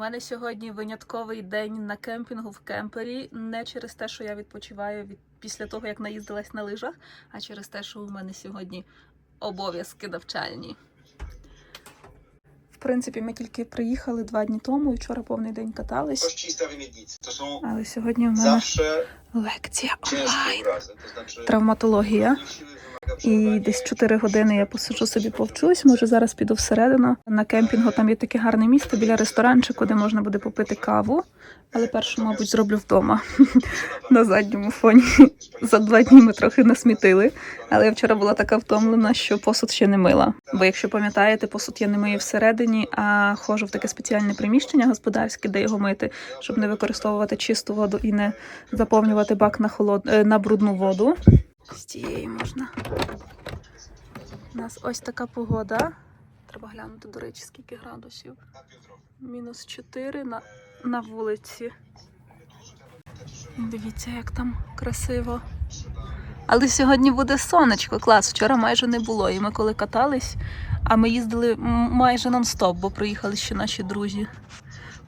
мене сьогодні винятковий день на кемпінгу в кемпері. Не через те, що я відпочиваю від після того, як наїздилась на лижах, а через те, що у мене сьогодні обов'язки навчальні. В принципі, ми тільки приїхали два дні тому і вчора повний день катались. Są Але сьогодні у мене лекція онлайн. Травматологія. І десь 4 години я посиджу собі повчусь. Може зараз піду всередину. На кемпінгу там є таке гарне місце біля ресторанчику, де можна буде попити каву. Але першу, мабуть, зроблю вдома на задньому фоні. За два дні ми трохи насмітили. Але я вчора була така втомлена, що посуд ще не мила. Бо якщо пам'ятаєте, посуд я не мию всередині, а ходжу в таке спеціальне приміщення господарське, де його мити, щоб не використовувати чисту воду і не заповнювати бак на холод... е, на брудну воду. З тієї можна. У нас ось така погода. Треба глянути, до речі, скільки градусів. Мінус 4 на, на вулиці. Дивіться, як там красиво. Але сьогодні буде сонечко, клас. Вчора майже не було. І ми коли катались, а ми їздили майже нон-стоп, бо приїхали ще наші друзі.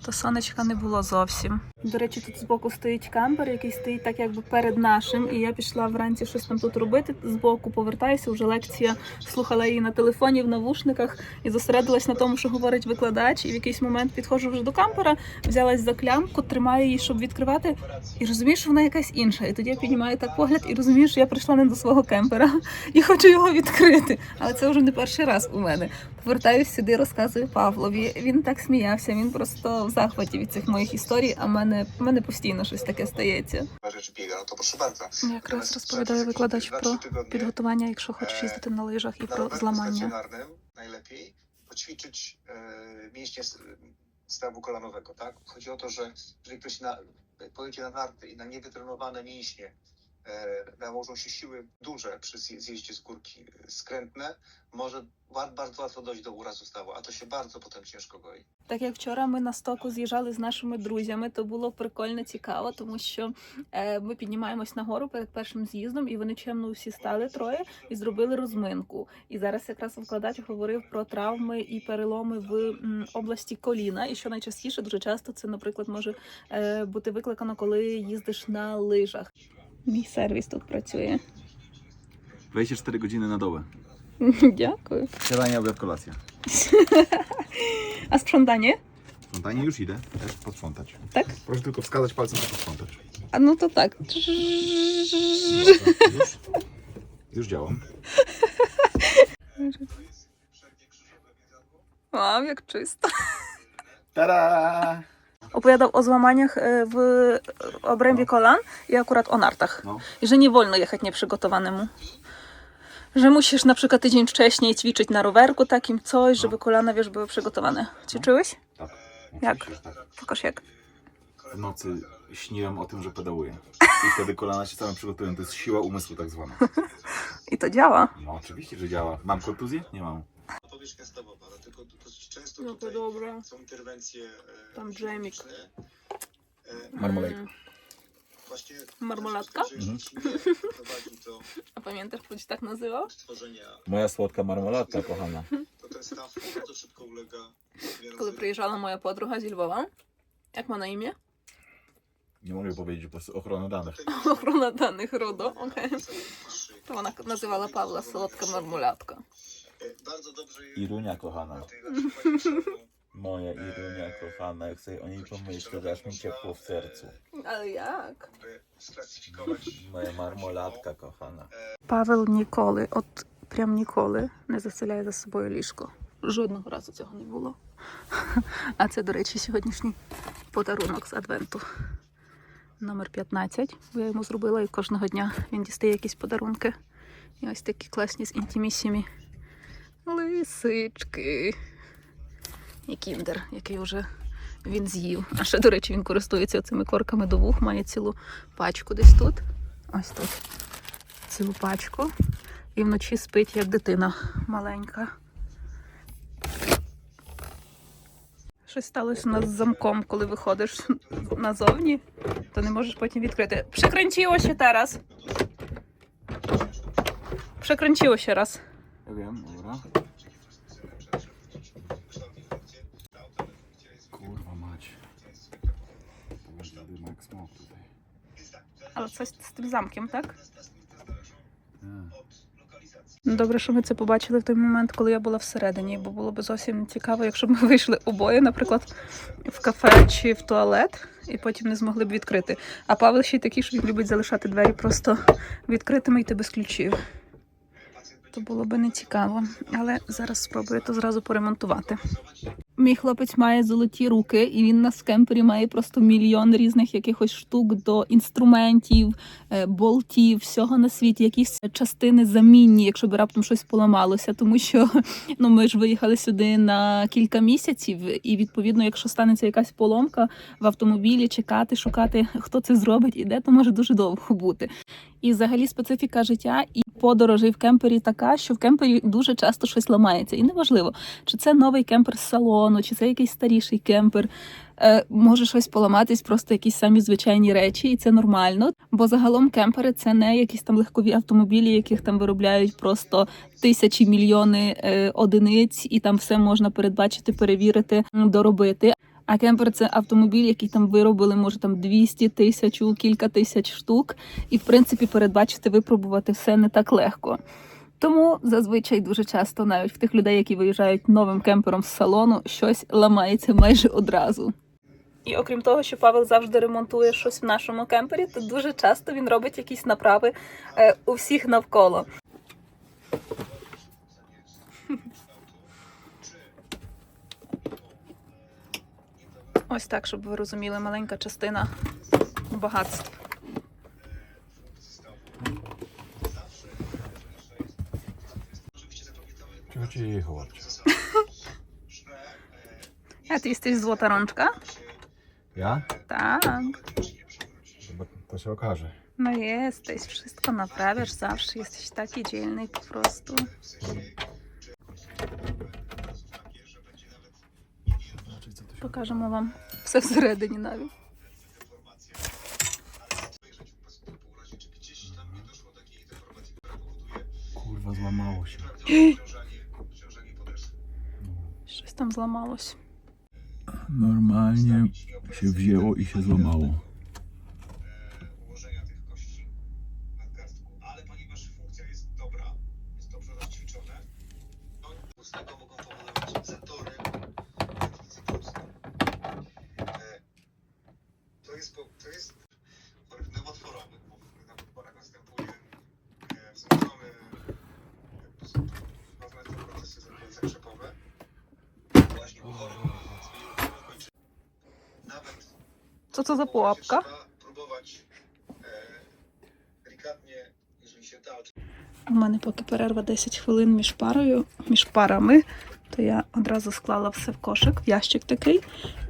То сонечка не було зовсім. До речі, тут збоку стоїть кампер, який стоїть так якби перед нашим. І я пішла вранці щось там тут робити. Збоку повертаюся, вже лекція слухала її на телефоні в навушниках і зосередилась на тому, що говорить викладач. І в якийсь момент підходжу вже до кампера, взялась за клямку, тримаю її, щоб відкривати, і розумію, що вона якась інша. І тоді я піднімаю так погляд і розумію, що я прийшла не до свого кемпера і хочу його відкрити. Але це вже не перший раз у мене. Повертаюсь сюди, розказую Павлові. Він так сміявся. Він просто захваті від цих моїх історій. А в мене, в мене постійно щось таке стається. rzecz biega, no to proszę bardzo. Я якраз розповідаю викладач про підготування, якщо хочеш їздити на лижах, і Na про rowerku зламання. stacjonarnym najlepiej poćwiczyć e, mięśnie s- stawu kolanowego, tak? Chodzi o to, że jeżeli ktoś na, pojedzie na narty i na niewytrenowane mięśnie e, nałożą się siły duże przy zje- zjeździe z górki e, skrętne, może bardzo łatwo dojść do urazu stawu, a to się bardzo potem ciężko goi. Так як вчора ми на стоку з'їжджали з нашими друзями, то було прикольно цікаво, тому що е, ми піднімаємось нагору перед першим з'їздом, і вони чемно всі стали троє і зробили розминку. І зараз якраз викладач говорив про травми і переломи в м, області коліна. І що найчастіше, дуже часто це, наприклад, може е, бути викликано, коли їздиш на лижах. Мій сервіс тут працює. 24 godziny na dobę. Дякую. Śniadanie, obiad, kolacja. А sprzątanie? Sprzątanie już idę, też posprzątać. Tak? Proszę tylko wskazać palcem, co posprzątać. А ну то так. Już, już działam. Вау, як чисто. Tada! Opowiadał o złamaniach e, w obrębie kolan i akurat o nartach. No. I że nie wolno jechać nieprzygotowanemu. Że musisz na przykład tydzień wcześniej ćwiczyć na rowerku takim coś, żeby kolana, wiesz, były przygotowane. Ćwiczyłeś? Tak. Jak? tak. Pokaż jak. W nocy śniłem o tym, że pedałuję. I wtedy kolana się same przygotują. To jest siła umysłu tak zwana. I to działa. No oczywiście, że działa. Mam kontuzję? Nie mam. Powierzchnia stawowa, dlatego dosyć Często no to tutaj dobra. są interwencje e, Tam dżemik. chirurgiczne. E, Marmolejka. Mm. Właśnie Marmoladka? też Mhm. A pamiętasz, kto ci tak nazywał? stworzenia, Moja słodka marmoladka, kochana. to ten staw bardzo szybko ulega zmianie. Kiedy przyjeżdżała moja podrucha z Lwowa. Jak ma na imię? Nie mogę powiedzieć, po prostu ochrona danych. Ochrona danych RODO, okej. To ona nazywała Pawła Słodka Marmuladka. Bardzo dobrze Irunia, kochana. Moja Irunia, kochana. Jak sobie o niej pomyślę, to aż mi ciepło w sercu. By sklasyfikować Moja marmoladka, kochana. Павел ніколи, от прям ніколи не заселяє за собою ліжко. Жодного разу цього не було. А це, до речі, сьогоднішній подарунок з адвенту. Номер 15. Бо я йому зробила і кожного дня він дістає якісь подарунки. І ось такі класні з інтімісімі лисички. І кіндер, який вже він з'їв. А ще, до речі, він користується цими корками до вух, має цілу пачку десь тут. Ось тут цілу пачку і вночі спить як дитина маленька. Щось сталося у нас з замком, коли виходиш назовні, то не можеш потім відкрити. Się teraz. Przekręciło się raz. Ja wiem, dobra. Kurwa mać. Дивно, як смок tutaj. З з тим замком, так? Ну, Добре, що ми це побачили в той момент, коли я була всередині, бо було б зовсім цікаво, якщо б ми вийшли обоє, наприклад, в кафе чи в туалет, і потім не змогли б відкрити. А Павел ще й такий, що він любить залишати двері просто відкритими і йти без ключів. То було би не цікаво. Але зараз спробую то зразу поремонтувати. Мій хлопець має золоті руки, і він на скемпері має просто мільйон різних якихось штук до інструментів, е, болтів, всього на світі, якісь частини замінні, якщо б раптом щось поламалося. Тому що ну ми ж виїхали сюди на кілька місяців, і відповідно, якщо станеться якась поломка в автомобілі, чекати, шукати, хто це зробить і де, то може дуже довго бути. І взагалі специфіка життя і подорожей в кемпері така, що в кемпері дуже часто щось ламається, і неважливо, чи це новий кемпер з салону, чи це якийсь старіший кемпер. Е, може щось поламатись, просто якісь самі звичайні речі, і це нормально. Бо загалом кемпери це не якісь там легкові автомобілі, яких там виробляють просто тисячі мільйони е, одиниць, і там все можна передбачити, перевірити, доробити. А кемпер це автомобіль, який там виробили, може там 200 тисячу, кілька тисяч штук, і в принципі передбачити, випробувати все не так легко. Тому зазвичай дуже часто, навіть в тих людей, які виїжджають новим кемпером з салону, щось ламається майже одразу. І окрім того, що Павел завжди ремонтує щось в нашому кемпері, то дуже часто він робить якісь направи е, у всіх навколо. Ось так, щоб ви розуміли, маленька частина багатств. Cicho, cicho, babcia. A ty jesteś złota rączka? Ja? Tak. Chyba to się okaże. No jesteś, wszystko naprawiasz zawsze, jesteś taki dzielny po prostu. Покажемо вам все всередині навіть. Złamało się. Щось там зламалось. Normalnie się wzięło i się złamało. To jest, po- to jest bo na podporach następuje e, wzmożony ważne są procesy. Właśnie u chorych zmieniły kończyny. Nawet Co to za pułapka? Trzeba próbować e, się da, У мене поки перерва 10 хвилин між парою, між парами, то я одразу склала все в кошик, в ящик такий.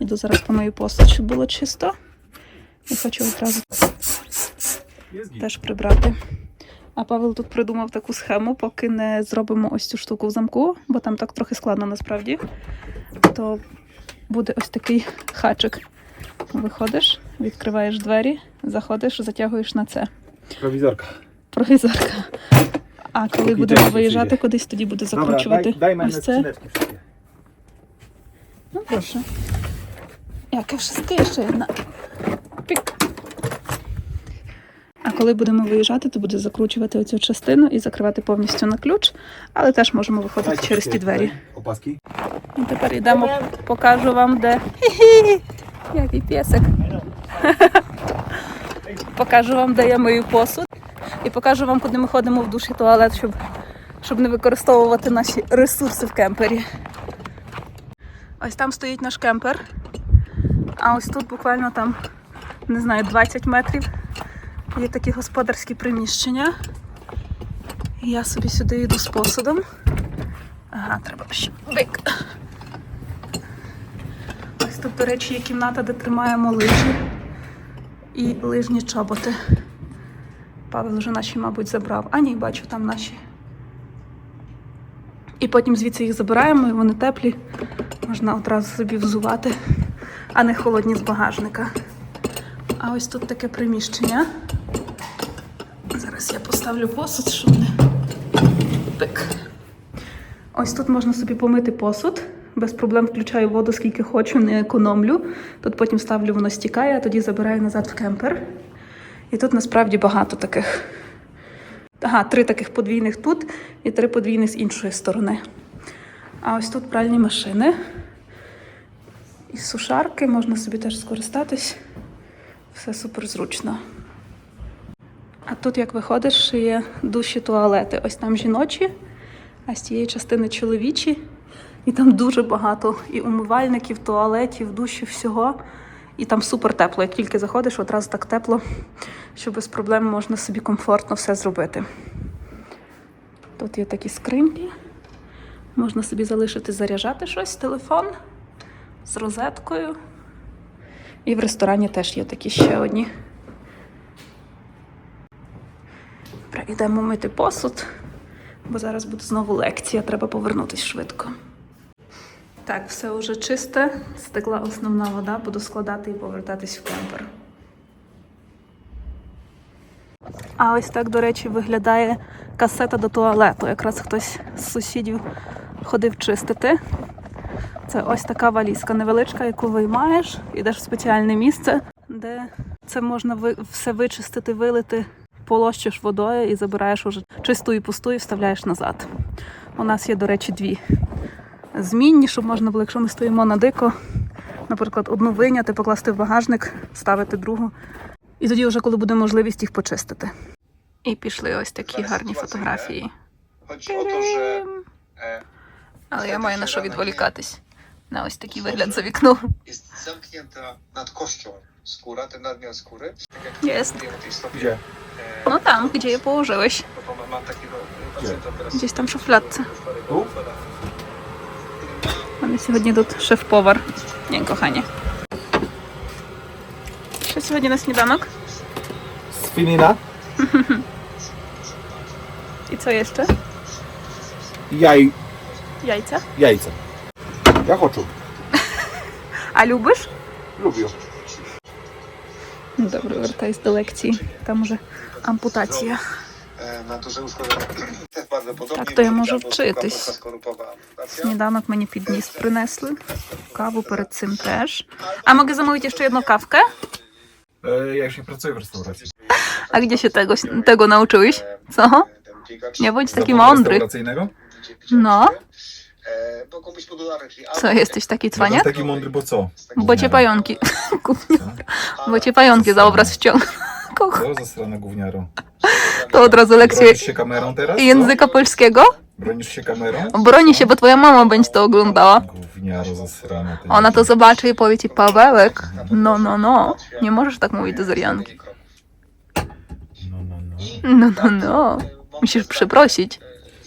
Іду зараз помию посуд, щоб було чисто. І хочу одразу теж прибрати. А Павел тут придумав таку схему, поки не зробимо ось цю штуку в замку, бо там так трохи складно насправді. То буде ось такий хачик. Виходиш, відкриваєш двері, заходиш, затягуєш на це. Prowizorka. Провізорка. А коли будемо виїжджати кудись, тоді буде закручувати. daj ось це. Ну, прошу. Яке wszystkie ще одна. Пік. А коли будемо виїжджати, то буде закручувати оцю частину і закривати повністю на ключ, але теж можемо виходити через ті двері. Opaski? І тепер йдемо, покажу вам, де. Хі-хі! Який песик. покажу вам, де я мию посуд. І покажу вам, куди ми ходимо в душ і туалет, щоб, щоб не використовувати наші ресурси в кемпері. Ось там стоїть наш кемпер. А ось тут буквально там, не знаю, 20 метрів. Є такі господарські приміщення. Я собі сюди йду з посудом. Ага, треба ще бик. Ось тут, до речі, є кімната, де тримаємо лижі і лижні чоботи. Павел вже наші, мабуть, забрав. А ні, бачу, там наші. І потім звідси їх забираємо, і вони теплі. Можна одразу собі взувати, а не холодні з багажника. А ось тут таке приміщення. Зараз я поставлю посуд, щоб не. Так. Ось тут можна собі помити посуд без проблем включаю воду скільки хочу, не економлю. Тут потім ставлю, воно стікає, а тоді забираю назад в кемпер. І тут насправді багато таких. Ага, три таких подвійних тут і три подвійних з іншої сторони. А ось тут пральні машини. І сушарки можна собі теж скористатись. Все супер зручно. А тут, як виходиш, є душі туалети. Ось там жіночі, а з цієї частини чоловічі. І там дуже багато і умивальників, туалетів, душів, всього. І там супер тепло. Як тільки заходиш, одразу так тепло, що без проблем можна собі комфортно все зробити. Тут є такі скриньки. Можна собі залишити заряджати щось, телефон з розеткою. І в ресторані теж є такі ще одні. Йдемо мити посуд, бо зараз буде знову лекція, треба повернутися швидко. Так, все вже чисте, стекла основна вода, буду складати і повертатись в кемпер. А ось так, до речі, виглядає касета до туалету. Якраз хтось з сусідів ходив чистити. Це ось така валізка невеличка, яку виймаєш, ідеш в спеціальне місце, де це можна все вичистити, вилити, полощиш водою і забираєш уже чисту і пусту і вставляєш назад. У нас є, до речі, дві змінні, щоб можна було, якщо ми стоїмо на дико, наприклад, одну виняти, покласти в багажник, ставити другу. І тоді, вже коли буде можливість їх почистити. І пішли ось такі гарні фотографії. To, że Та-дам! e, Але я маю на що відволікатись. На ось такий вигляд за вікном. jest zamknięta nad kością skóra, ten nadmiar skóry. Tak jak Jest. mówiłem o tej stopie. Gdzie? e, No tam, gdzie je położyłeś. bo mam- mam takiego e, pacjenta teraz. Gdzieś tam w szufladce. Tu? У мене сьогодні тут шеф-повар. Ні, кохання. Що сьогодні на сніданок? Свинina, І це є ще? jaj, Яйця. jajca. Ja хочу. А любиш? Lubię. Ну, Добре, вертаюсь до лекції. Там уже ампутація. E, Na duże uszkodzenie. Też bardzo podobnie. Tak, to ja może Albo wczytać. sztuka skorupowa amputacja. Сніданок мені під ніс принесли. Каву перед цим теж. А mogę zamówić jeszcze jedną kawkę? E, ja już nie pracuję w restauracji. A gdzie się tego, tego nauczyłeś? E, Co? e, ten biegacz, Nie bądź taki Zakładu mądry. restauracyjnego? gdzie widziałem No. E, Mogą być modularne, czyli Co, albo- jesteś taki No cwaniak? taki mądry, bo co? Bo cię pająki. Bo cię pająki za obraz wciągną. Co za strona gówniaro? To od razu Bronisz się kamerą teraz? co? języka polskiego. Bronisz się kamerą? Broni się, bo twoja mama będzie to oglądała. Gówniaro zasrana. ty. Ona to zobaczy i powie ci, Pawełek, no, no, no, nie możesz tak mówić do Zorianki. No, no, no. No, no, no, musisz przeprosić.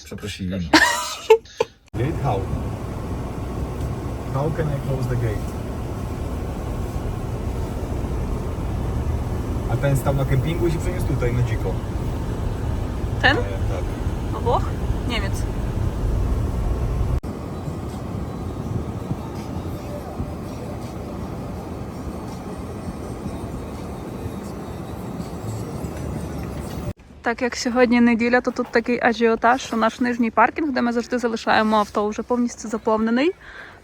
Przeprosili. Gate how? How can I close the gate? A ten stał na kempingu i się przeniósł tutaj na dziko. Ten? E, tak. Włoch? Niemiec. Так як сьогодні неділя, то тут такий ажіотаж, що наш нижній паркінг, де ми завжди залишаємо авто, вже повністю заповнений.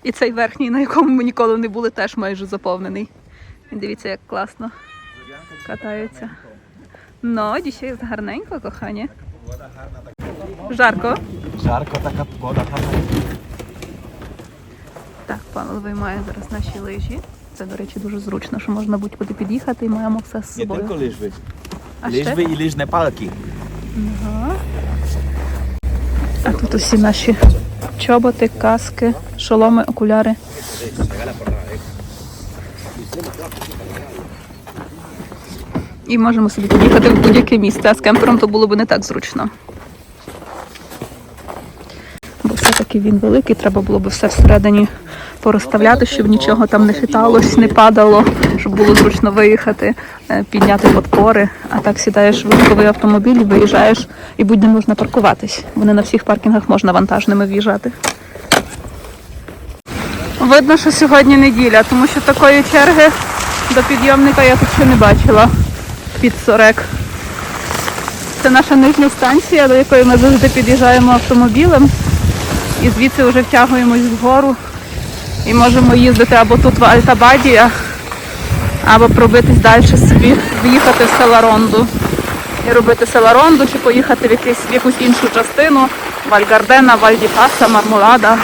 І цей верхній, на якому ми ніколи не були, теж майже заповнений. І дивіться, як класно катаються. Ну, jest гарненько, кохanie. Жарко. Żarko, taka pogoda, Так, Павел виймає зараз наші лижі. Це, до речі, дуже зручно, що можна будь-куди під'їхати і маємо все з собою. tylko liżwy. А i liżne palki. Ага. А тут усі наші чоботи, каски, шоломи, окуляри. І можемо собі під'їхати в будь-яке місце, а з кемпером то було б не так зручно. Бо все-таки він великий, треба було б все всередині порозставляти, щоб нічого там не хиталось, не падало, щоб було зручно виїхати, е, підняти подпори. А так сідаєш в легковий автомобіль, виїжджаєш і будь-де можна паркуватись. Бо не на всіх паркінгах можна вантажними в'їжджати. Видно, що сьогодні неділя, тому що такої черги до підйомника я тут ще не бачила під Сорек. Це наша нижня станція, до якої ми завжди під'їжджаємо автомобілем і звідси вже втягуємось вгору І можемо їздити або тут в Альтабадія, або пробитись далі собі, в'їхати в Селаронду. І робити Селаронду, чи поїхати в, якийсь, в якусь іншу частину, Вальгардена, Вальдіфаса, Мармолада.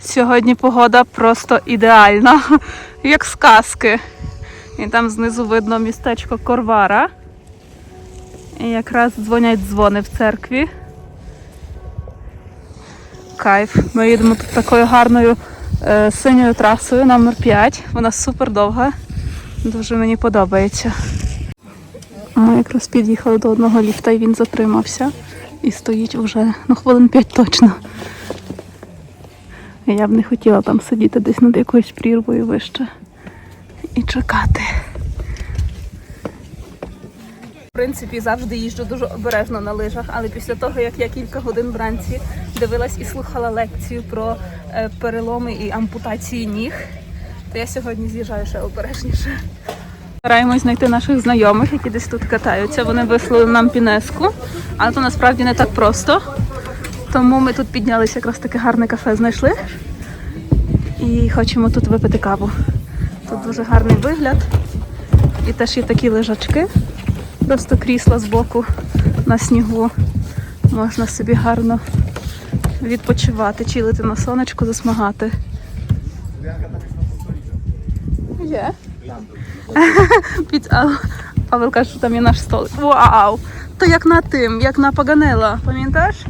Сьогодні погода просто ідеальна, як з казки. І там знизу видно містечко Корвара. І якраз дзвонять дзвони в церкві. Кайф. Ми їдемо тут такою гарною синьою трасою номер 5. Вона супер довга. Дуже мені подобається. Ми якраз під'їхали до одного ліфта і він затримався. І стоїть вже ну, хвилин 5 точно. Я б не хотіла там сидіти десь над якоюсь прірвою вище і чекати. Принципі, завжди їжджу дуже обережно на лижах, але після того, як я кілька годин вранці дивилась і слухала лекцію про е, переломи і ампутації ніг, то я сьогодні з'їжджаю ще обережніше. Стараємось знайти наших знайомих, які десь тут катаються. Вони вислали нам пінеску, але то насправді не так просто. Тому ми тут піднялися, якраз таке гарне кафе знайшли. І хочемо тут випити каву. Тут дуже гарний вигляд. І теж є такі лежачки, просто крісла з боку на снігу. Можна собі гарно відпочивати, чилити на сонечку, засмагати. Є. А, Павел каже, що там є наш столик. Вау! То як на тим, як на Паганела, пам'ятаєш?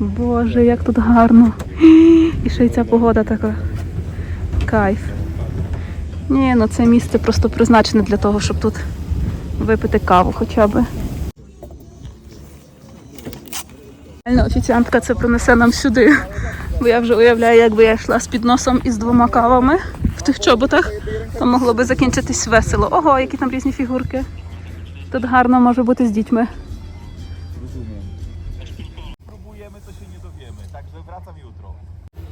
Боже, як тут гарно. І ще й ця погода така. Кайф. Ні, ну це місце просто призначене для того, щоб тут випити каву хоча б. Офіціантка це принесе нам сюди. Бо я вже уявляю, якби я йшла з підносом із двома кавами в тих чоботах, то могло би закінчитись весело. Ого, які там різні фігурки. Тут гарно може бути з дітьми. Nie dowiemy. Także wracam jutro.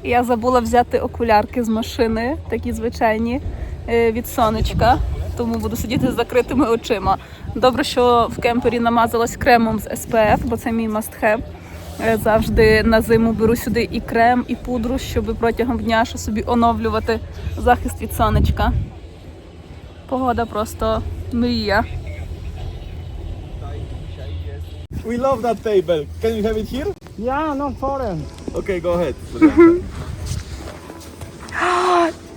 Я забула взяти окулярки з машини, такі звичайні е, від сонечка, тому буду сидіти з закритими очима. Добре, що в кемпері намазалась кремом з SPF, бо це мій. Е, Завжди на зиму беру сюди і крем, і пудру, щоб протягом дня ще собі оновлювати захист від сонечка. Погода просто мрія. We love that table. Can you have it here? Yeah, no problem. Okay, go ahead.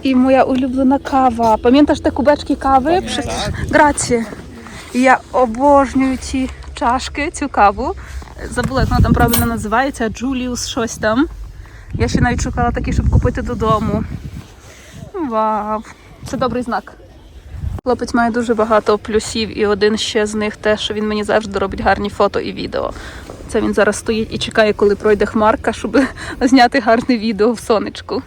І моя улюблена кава. Пам'ятаєш те кубечки кави? Граці. Я обожнюю ці чашки, цю каву. Забула, як вона там правильно називається. Джуліус щось там. Я ще навіть шукала такі, щоб купити додому. Вау! Це добрий знак. Хлопець має дуже багато плюсів, і один ще з них те, що він мені завжди робить гарні фото і відео. Це він зараз стоїть і чекає, коли пройде хмарка, щоб зняти гарне відео в сонечку.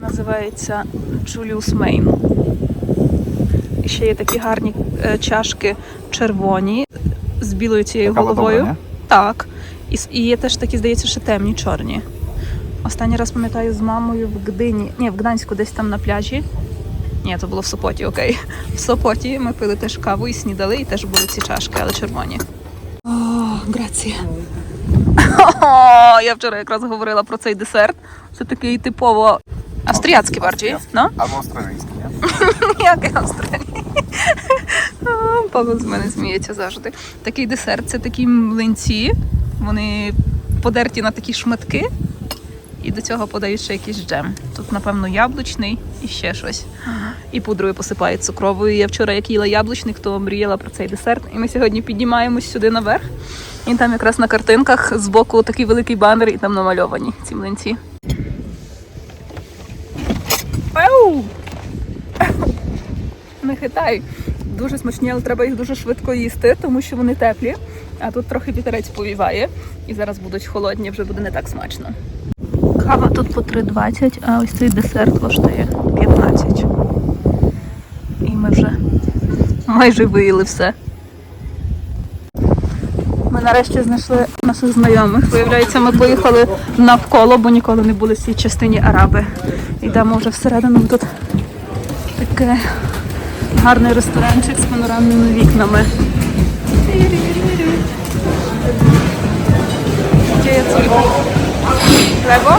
Називається Julius Main. І ще є такі гарні е, чашки червоні з білою цією Кава головою. добра, так. І, і є теж такі, здається, ще темні чорні. Останній раз пам'ятаю з мамою в Гдині, ні, в Гданську десь там на пляжі. Ні, це було в Сопоті, окей. В Сопоті ми пили теж каву і снідали, і теж були ці чашки, але червоні. О, грація. О, я вчора якраз говорила про цей десерт. Це такий типово австріяцький барджі, no? Albo australijski, nie? Який австралій. О, Павло з мене сміється завжди. Такий десерт це такі млинці. Вони подерті на такі шматки. І до цього подають ще якийсь джем. Тут, напевно, яблучний і ще щось. І пудрою посипають цукровою. Я вчора, як їла яблучник, то мріяла про цей десерт. І ми сьогодні піднімаємось сюди наверх. І там якраз на картинках збоку такий великий банер, і там намальовані ці млинці. Не хитай. Дуже смачні, але треба їх дуже швидко їсти, тому що вони теплі. А тут трохи вітерець повіває. І зараз будуть холодні, вже буде не так смачно. Кава тут по 3,20, а ось цей десерт коштує 15. І ми вже майже виїли все. Ми нарешті знайшли наших знайомих. Виявляється, ми поїхали навколо, бо ніколи не були в цій частині Араби. Йдемо вже всередину. Тут таке гарний ресторанчик з панорамними вікнами. Gdzie jest twój W lewo?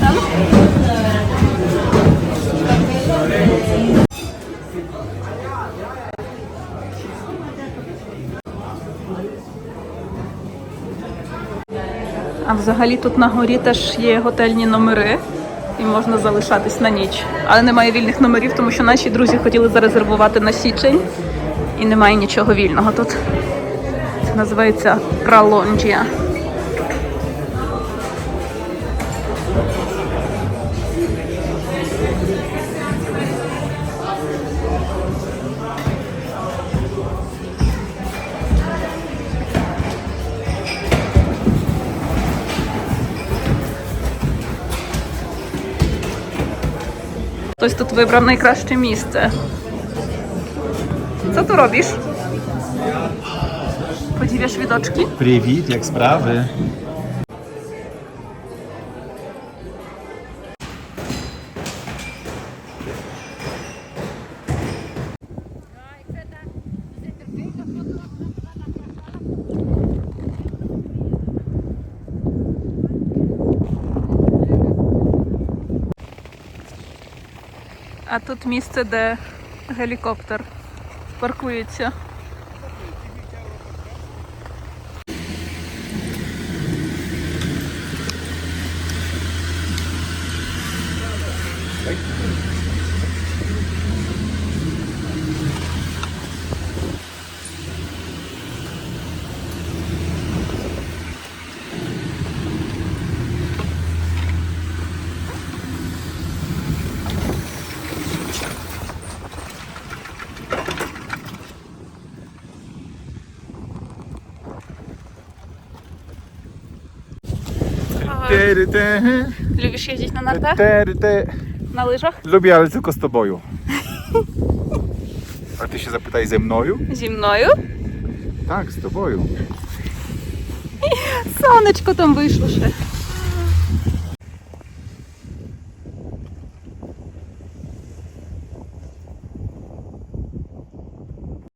Tam? А взагалі тут на горі теж є готельні номери і можна залишатись на ніч. Але немає вільних номерів, тому що наші друзі хотіли зарезервувати на січень і немає нічого вільного тут. Це називається Кралонджія. Хтось тут вибрав найкраще місце. Co tu robisz? Podziwiasz widoczki? Привіт, як справи? А тут місце, де гелікоптер паркується. Ty, ty, Lubisz jeździć na nartach? ty, ty. Na łyżach? Lubię, ale tylko z tobою. A ty się zapytaj ze мною? Зі мною? Tak, z tobою. Сонечко там вийшло ще.